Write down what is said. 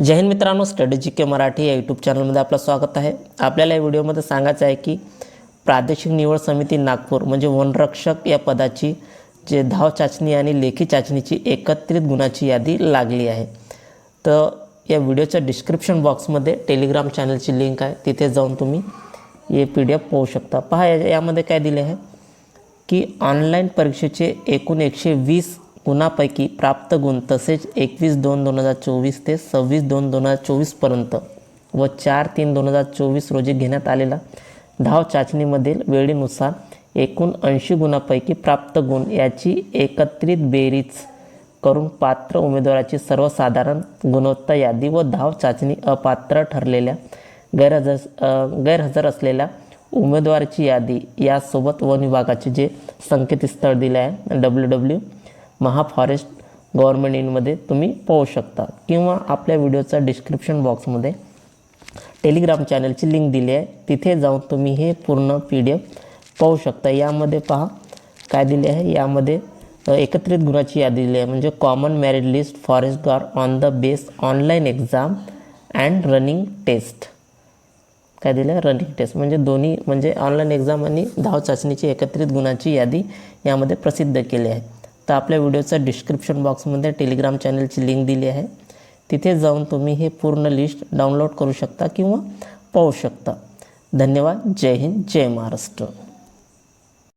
जय हिंद मित्रांनो स्टडी जी के मराठी या यूट्यूब चॅनलमध्ये आपलं स्वागत आहे. आपल्याला या व्हिडिओमध्ये सांगायचं आहे की प्रादेशिक निवड समिती नागपूर म्हणजे वनरक्षक या पदाची जे धाव चाचणी आणि लेखी चाचणीची एकत्रित गुणाची यादी लागली आहे. तर या व्हिडिओच्या डिस्क्रिप्शन बॉक्समध्ये टेलिग्राम चॅनलची लिंक आहे. तिथे जाऊन तुम्ही हे पी डी एफ पाहू शकता. पहा या- यामध्ये काय दिले आहे की ऑनलाईन परीक्षेचे एकूण एकशे वीस गुणापैकी प्राप्त गुण तसेच एकवीस दोन दोन हजार चोवीस ते सव्वीस दोन दोन हजार चोवीसपर्यंत व चार तीन दोन हजार चोवीस रोजी घेण्यात आलेला धाव चाचणीमधील वेळेनुसार एकूण ऐंशी गुणापैकी प्राप्त गुण याची एकत्रित बेरीज करून पात्र उमेदवाराची सर्वसाधारण गुणवत्ता यादी व धाव चाचणी अपात्र ठरलेल्या गैरहजर गैरहजर असलेल्या उमेदवाराची यादी यासोबत वन विभागाचे जे संकेतस्थळ दिले आहे डब्ल्यू डब्ल्यू महाफॉरेस्ट गव्हर्मेंट इनमध्ये तुम्ही पाहू शकता. किंवा आपल्या व्हिडिओचा डिस्क्रिप्शन बॉक्समध्ये टेलिग्राम चॅनलची लिंक दिली आहे. तिथे जाऊन तुम्ही हे पूर्ण पी डी एफ पाहू शकता. यामध्ये पहा काय दिले आहे? यामध्ये एकत्रित गुणाची यादी दिली आहे. म्हणजे common merit list forest guard on the base online exam and running test काय दिलं? आहे रनिंग टेस्ट म्हणजे दोन्ही म्हणजे ऑनलाईन एक्झाम आणि धाव चाचणीची एकत्रित गुणाची यादी यामध्ये प्रसिद्ध केली आहे. तर आपल्या व्हिडिओच्या डिस्क्रिप्शन बॉक्समध्ये टेलिग्राम चॅनलची लिंक दिली आहे. तिथे जाऊन तुम्ही हे पूर्ण लिस्ट डाउनलोड करू शकता किंवा पाहू शकता. धन्यवाद. जय हिंद. जय महाराष्ट्र.